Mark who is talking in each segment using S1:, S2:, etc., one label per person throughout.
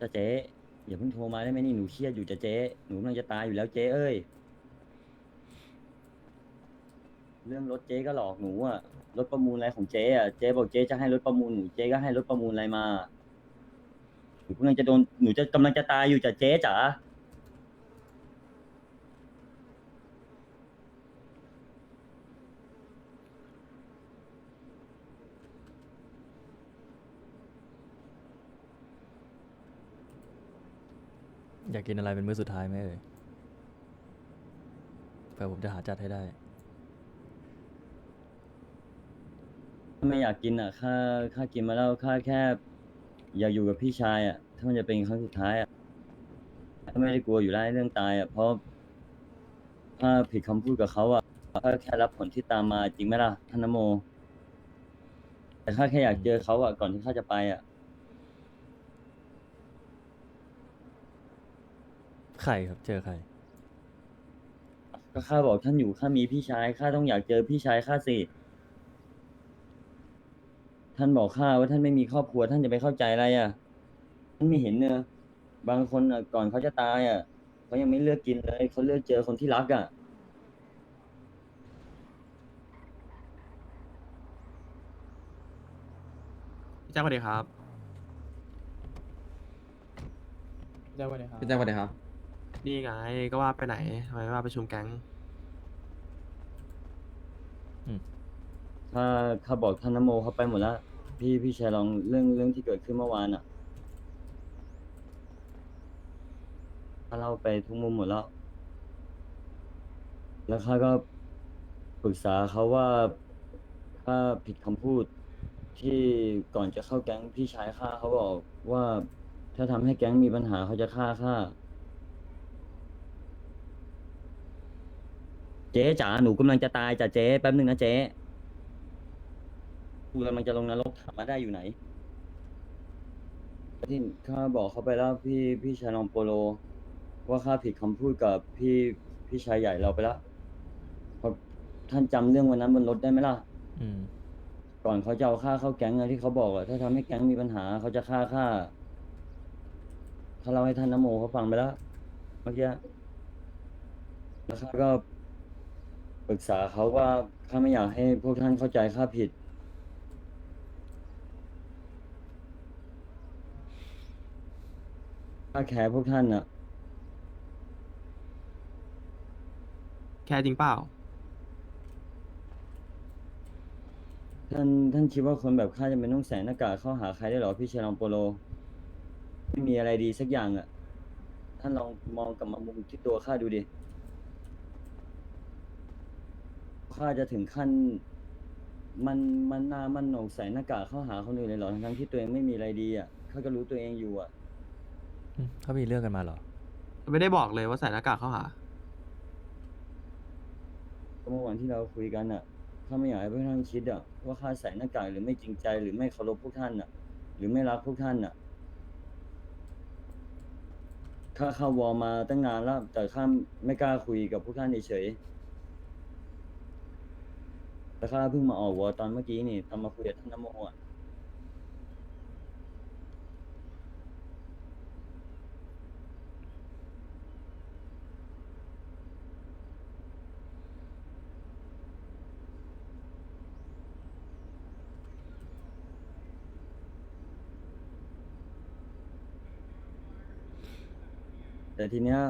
S1: จะเจ๊อย่าเพิ่งโทรมาได้ไหมนี่หนูเครียดอยู่จะเจ๊หนูกำลังจะตายอยู่แล้วเจ๊เอ้ย เรื่องรถเจ๊ก็หลอกหนูอะรถประมูลอะไรของเจ๊อะเจ๊บอกเจ๊จะให้รถประมูลหนูเจ๊ก็ให้รถประมูลอะไรมาหนูกำลังจะโดนหนูจะกำลังจะตายอยู่จะเจ๊จ๋า
S2: อยากกินอะไรเป็นมื้อสุดท้ายไหมเอ่ยเผื่อผมจะหาจัดให้ได้
S1: ถ้าไม่อยากกินอะข้าข้ากินมาแล้วข้าแค่ อยากอยู่กับพี่ชายอะ ถ้ามันจะเป็นครั้งสุดท้ายอะถ้าไม่ได้กลัวอยู่แล้วเรื่องตายอะเพราะถ้าผิดคำพูดกับเขาอะข้าแค่รับผลที่ตามมาจริงไหมล่ะท่านนโม แต่ข้าแค่อยากเจอเขาอะก่อนที่ข้าจะไปอะ
S2: ใครครับ เจอใคร
S1: ก็ข้าบอกท่านอยู่ข้ามีพี่ชายข้าต้องอยากเจอพี่ชายข้าสิท่านบอกข้าว่าท่านไม่มีครอบครัว ท่านจะไปเข้าใจอะไรอะท่านไม่เห็นเนอะบางคนอะก่อนเขาจะตายอะเขายังไม่เลือกกินเลยเขาเลือกเจอคนที่รักอะ
S3: พี่แจ้งสวัสดีครับ
S4: เจ้าวันไหนครับ
S5: พี่แจ้งสวัสดีครับ
S3: นี่ไงก็ว่าไปไหนทำไมไม่มาประชุมแก๊ง
S1: ถ้าข้าบอกท่านนโมเขาไปหมดแล้ว พี่พี่ชายลองเรื่องเรื่องที่เกิดขึ้นเมื่อวานอะข้าเล่าไปทุกมุมหมดแล้ว แล้วข้าก็ปรึกษาเขาว่าข้าผิดคำพูด ที่ก่อนจะเข้าแก๊งพี่ชายข้าเขาบอกว่า ถ้าทำให้แก๊งมีปัญหาเขาจะฆ่าข้า เจ๊จ๋าหนูกำลังจะตายจ้ะเจ๊แป๊บนึงนะเจ๊กูกำลังจะลงนรกถามมาได้อยู่ไหนที่ข้าบอกเขาไปแล้วพี่พี่ชายลองโปโล ว่าข้าผิดคำพูดกับพี่พี่ชายใหญ่เราไปแล้วเพราะท่านจำเรื่องวันนั้นบนรถได้ไหมล่ะ
S2: อืม
S1: ก่อนเขาจะเอาข้าเข้าแก๊งอะที่เขาบอกอะถ้าทำให้แก๊งมีปัญหาเขาจะฆ่าข้าเขาเล่าให้ท่านนโมเขาฟังไปแล้วเมื่อกี้แล้วข้าก็ ปรึกษาเขาว่าข้าไม่อยากให้พวกท่านเข้าใจข้าผิด ข้าแคร์พวกท่านอะ
S3: แค่จริงเปล่า
S1: ท่านท่านคิดว่าคนแบบข้าจะเป็นต้องใส่หน้ากากเข้าหาใครได้เหรอพี่เชลองโปโล ไม่มีอะไรดีสักอย่างอะท่านลองมองกลับมามุมที่ตัวข้าดูดิ ข้าจะถึงขั้น มันมันหนามันหนงใส่หน้ากากเข้าหาคนอื่นเลยเหรอทั้งๆที่ตัวเองไม่มีอะไรดีอะข้าก็รู้ตัวเองอยู่อะ
S2: อืมเขามีเรื่องกันมาเหรอ
S3: ไม่ได้บอกเลยว่าใส่หน้ากากเข้าหา
S1: ก็เมื่อวันที่เราคุยกันอะข้าไม่อยากให้พวกท่านคิดอะว่าข้าใส่หน้ากากหรือไม่จริงใจหรือไม่เคารพพวกท่านอะหรือไม่รักพวกท่านอะข้าเข้าวอลมาตั้งนานแล้ว แต่ข้าไม่กล้าคุยกับพวกท่านเฉยๆ แต่ข้าเพิ่งมาออกวอตอนเมื่อกี้นี่ตอนมาคุยกับท่านนโมอะแต่ทีเนี้ย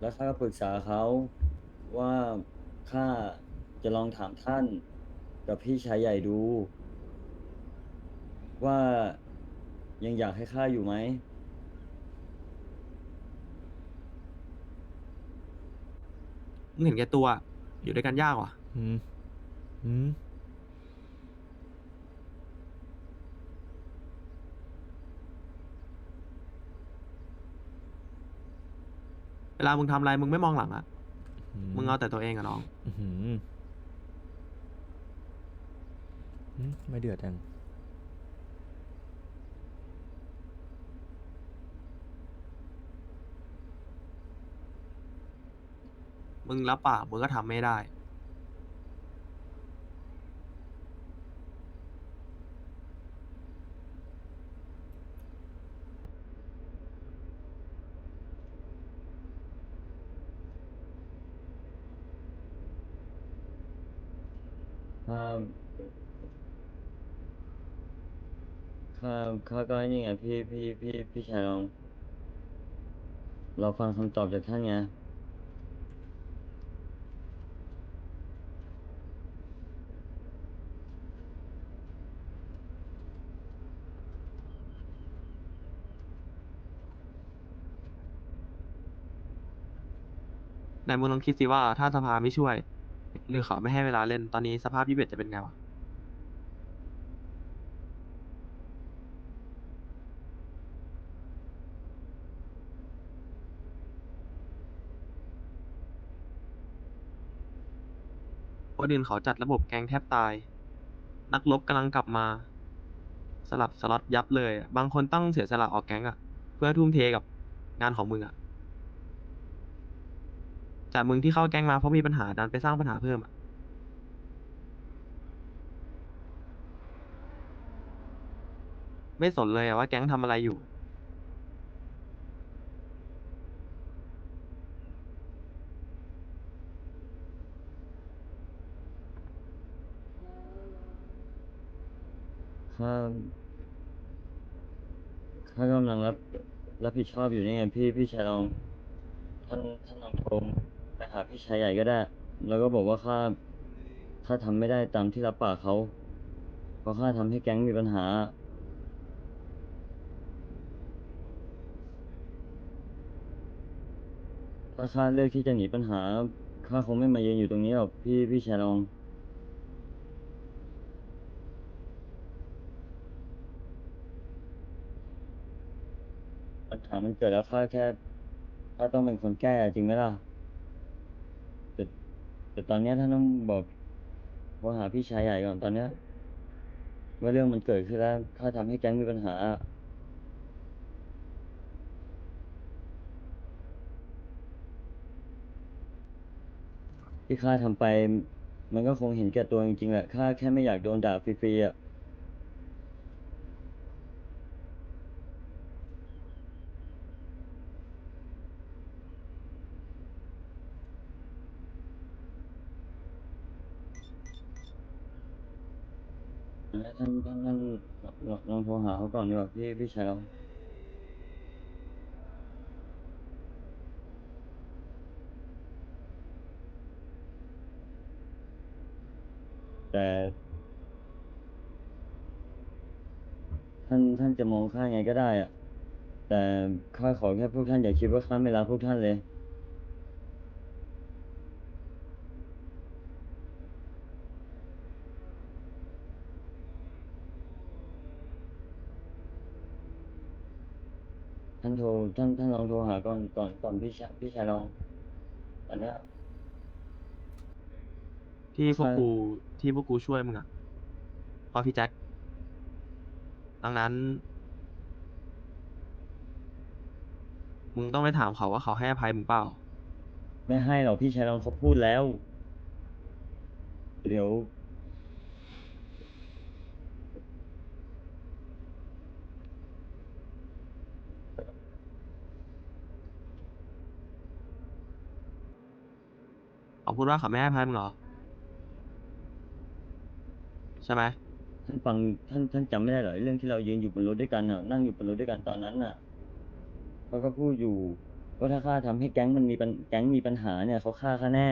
S1: แล้วข้าก็ปรึกษาเขาว่าข้า จะลองถามท่านกับพี่ชายใหญ่ดู ว่ายังอยากให้ข้าอยู่ไหม
S3: มึงเห็นแก่ตัว อยู่ด้วยกันยากว่ะ
S2: อืมอืม
S3: เวลามึงทำอะไรมึงไม่มองหลังอะ
S2: อื
S3: มึงเอาแต่ตัวเองอะน้อง
S2: อื้อหือ ไม่เดือดอัง
S3: มึงรับปากมึงก็ทำไม่ได้
S1: Um, ข้าข้าก็นี่ไงพี่พี่พี่พี่ชายลองเราฟังคำตอบจากท่านไง
S3: ไหนมึงลองคิดสิว่าถ้าสภาไม่ช่วย หรือเขาไม่ให้เวลาเล่นตอนนี้สภาพยี่สิบเอ็ดจะเป็นไงวะ คนอื่นเขาจัดระบบแกงแทบตาย นักรบกำลังกลับมา สลับสล็อตยับเลย บางคนต้องเสียสละออกแก๊งอะเพื่อทุ่มเทกับงานของมึงอะจากมึงที่เข้าแก๊งมาเพราะมีปัญหาดันไปสร้างปัญหาเพิ่มอะไม่สนเลยว่าแก๊งทำอะไรอยู่
S1: ข้าข้ากำลังรับ รับผิดชอบอยู่นี่ไงพี่พี่ชายลองท่านท่านลองโทรไปหาพี่ชายใหญ่ก็ได้ แล้วก็บอกว่าข้าข้าทำไม่ได้ตามที่รับปากเขาเพราะข้าทำให้แก๊งมีปัญหา ถ้าข้าเลือกที่จะหนีปัญหาข้าคงไม่มายืนอยู่ตรงนี้หรอกพี่พี่ชายลอง ปัญหา มันเกิดแล้วข้าแค่ข้าต้องเป็นคนแก้จริงไหมล่ะแต่แต่ตอนเนี้ยท่านต้องบอกว่าหาพี่ชายใหญ่ก่อนตอนเนี้ยว่าเรื่องมันเกิดขึ้นแล้วข้าทำให้แก๊งมีปัญหา ที่ข้าทำไป มันก็คงเห็นแก่ตัวจริงๆแหละข้าแค่ไม่อยากโดนด่าฟรีๆอะ ท่านท่านลองลองโทรหาเขาก่อนดีกว่าพี่พี่ชายเรา แต่ ท่านท่านจะมองข้าไงก็ได้อะแต่ข้าขอแค่พวกท่านอย่าคิดว่าข้าไม่รักพวกท่านเลย ท่านโทรท่านท่านลองโทรหาก่อนก่อนก่อนพี่ชายพี่ชายลองตอนเนี้ย
S3: ที่พวก
S1: ใช่
S3: กูที่พวกกูช่วยมึงอะเพราะพี่แจ็คดังนั้น มึงต้องไปถามเขาว่าเขาให้อภัยมึงเปล่า
S1: ไม่ให้หรอกพี่ชายลองเขาพูดแล้ว เดี๋ยว
S3: พูดว่าเขาไม่ให้พายมึงเหรอ ใช่ไหม
S1: ท่านฟังท่านท่านจำไม่ได้เหรอเรื่องที่เรายืนอยู่บนรถด้วยกันน่ะนั่งอยู่บนรถด้วยกันตอนนั้นน่ะเขาก็พูดอยู่ว่าถ้าข้าทำให้แก๊งมันมีปัญแก๊งมีปัญหาเนี่ยเขาฆ่าข้าแน่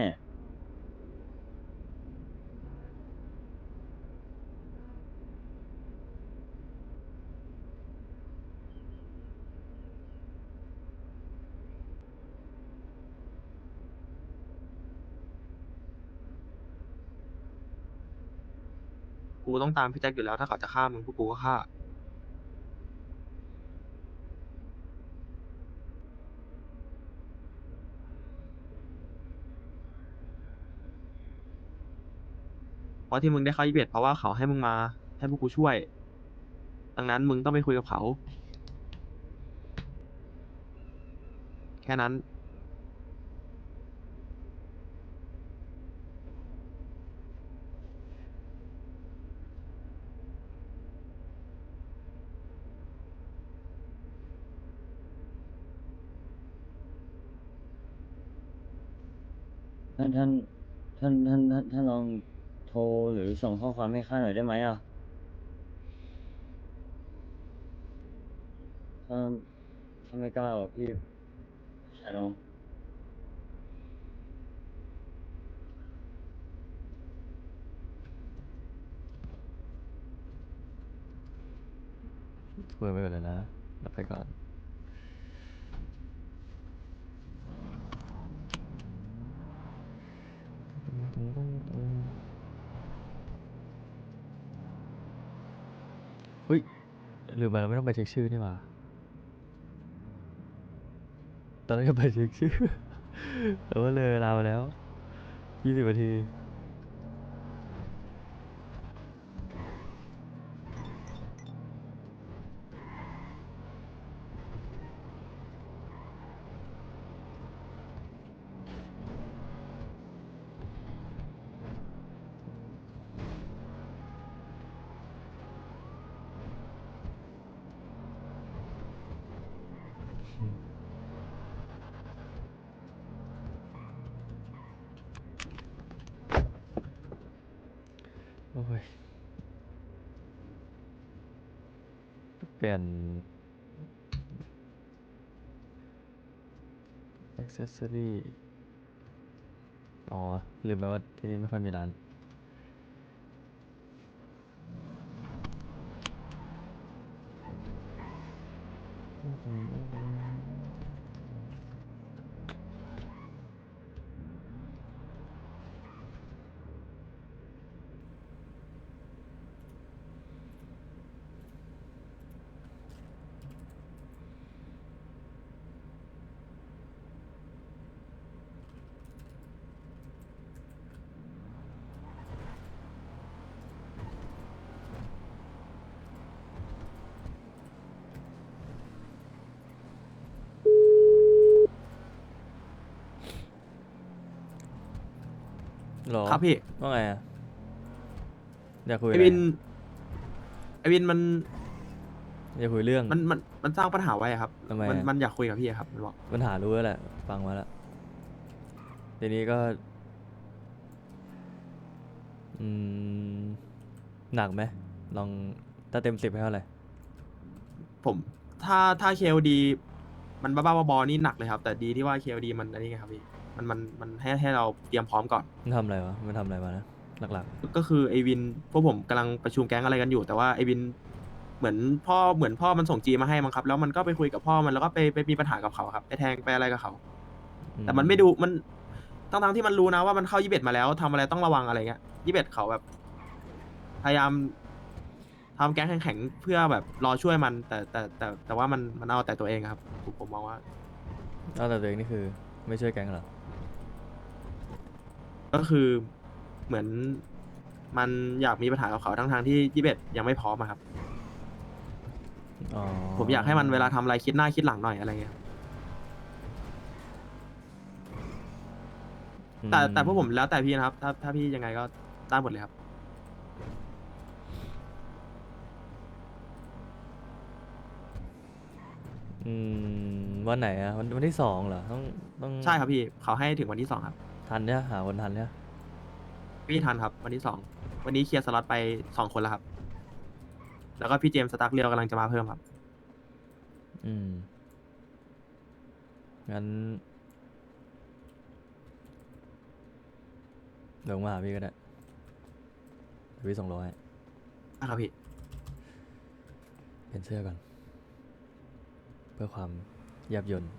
S3: กู ต้องตามพี่แจ็คอยู่แล้ว ถ้าเขาจะฆ่ามึงพวกกูก็ฆ่า เพราะที่มึงได้เข้ายี่สิบเอ็ดเพราะว่าเขาให้มึงมาให้พวกกูช่วย ดังนั้นมึงต้องไปคุยกับเขา แค่นั้น
S1: ท่านท่านท่านท่านท่านท่านลองโทรหรือส่งข้อความให้ข้าหน่อยได้ไหมอะถ้าถ้าไม่กล้าหรอกพี่ชายน้อง
S2: คุยไปก่อนเลยนะรับไปก่อน เฮ้ย ลืมไปเราไม่ต้องไปเช็คชื่อนี่หว่าตอนนั้นก็ไปเช็คชื่อแต่ว่าเลยลาไปแล้วยี่สิบนาที้ย เปลี่ยน accessory อ๋อลืมไปว่าที่นี่ไม่ค่อยมีร้าน หรอ
S3: ครับพี่
S2: ว่าไงอะอยากคุย
S3: ไอ
S2: อะไร
S3: วิน
S2: อะ
S3: ไอวินมัน
S2: อยากคุยเรื่อง
S3: มันมันมันสร้างปัญหาไว้อะครับ
S2: ทำไม
S3: มัน
S2: อะ
S3: มันอยากคุยกับพี่อะครับมันบอก
S2: ปัญหารู้แล้วแหละฟังมาแล้วทีนี้ก็ อืมหนักไหมลองถ้าเต็มสิบให้เท่าไหร่
S3: ผมถ้าถ้าเคลดี มันบ้าๆบอๆนี่หนักเลยครับ แต่ดีที่ว่าเคลดีมันอันนี้ไงครับพี่ มันมันมันให้ให้เราเตรียมพร้อมก่อน
S2: มันทำอะไรวะ มันทำอะไรมานะหลัก
S3: ก็คือไอวินพวกผมกำลังประชุมแก๊งอะไรกันอยู่ แต่ว่าไอวินเหมือนพ่อเหมือนพ่อมันส่งจีมาให้มั้งครับ แล้วมันก็ไปคุยกับพ่อมันแล้วก็ไปไปมีปัญหากับเขาครับไปแทงไปอะไรกับเขา
S2: ๆ
S3: แต่มันไม่ดูมันทั้งทั้งๆที่มันรู้นะว่ามันเข้ายี่สิบมาแล้วทำอะไรต้องระวังอะไรเงี้ยยี่สิบเขาแบบ พยายามทำแก๊งแข็งๆเพื่อแบบรอช่วยมัน แต่แต่แต่แต่ว่ามันมันเอาแต่ตัวเองอะครับผมผมมองว่า
S2: เอาแต่ตัวเองนี่คือ ไม่ช่วยแก๊งเหรอ
S3: ก็คือเหมือนมันอยากมีปัญหากับเขาทั้งทางๆที่ยี่สิบยังไม่พร้อมอะครับ
S2: อ๋อ
S3: ผมอยากให้มันเวลาทำอะไรคิดหน้าคิดหลังหน่อยอะไรเงี้ย แต่แต่พวกผมแล้วแต่พี่นะครับ ถ้าถ้าพี่ยังไงก็ได้หมดเลยครับ
S2: อืมวันไหนอะวันวันที่สองเหรอต้องต้อง
S3: ใช่ครับพี่เขาให้ถึงวันที่สองครับ
S2: ทันเนี่ยหาคนทันเนี่ย
S3: พี่ทันครับ วันที่สองวันนี้เคลียร์สล็อตไปสองคนแล้วครับ แล้วก็พี่เจมส์สตาร์คเรียวกำลังจะมาเพิ่มครับ
S2: อืมงั้นเดี๋ยวมาหาพี่ก็ได้เดี๋ยวพี่ส่งโลให้
S3: นะครับพี่
S2: เปลี่ยนเสื้อก่อน เพื่อความแยบยนต์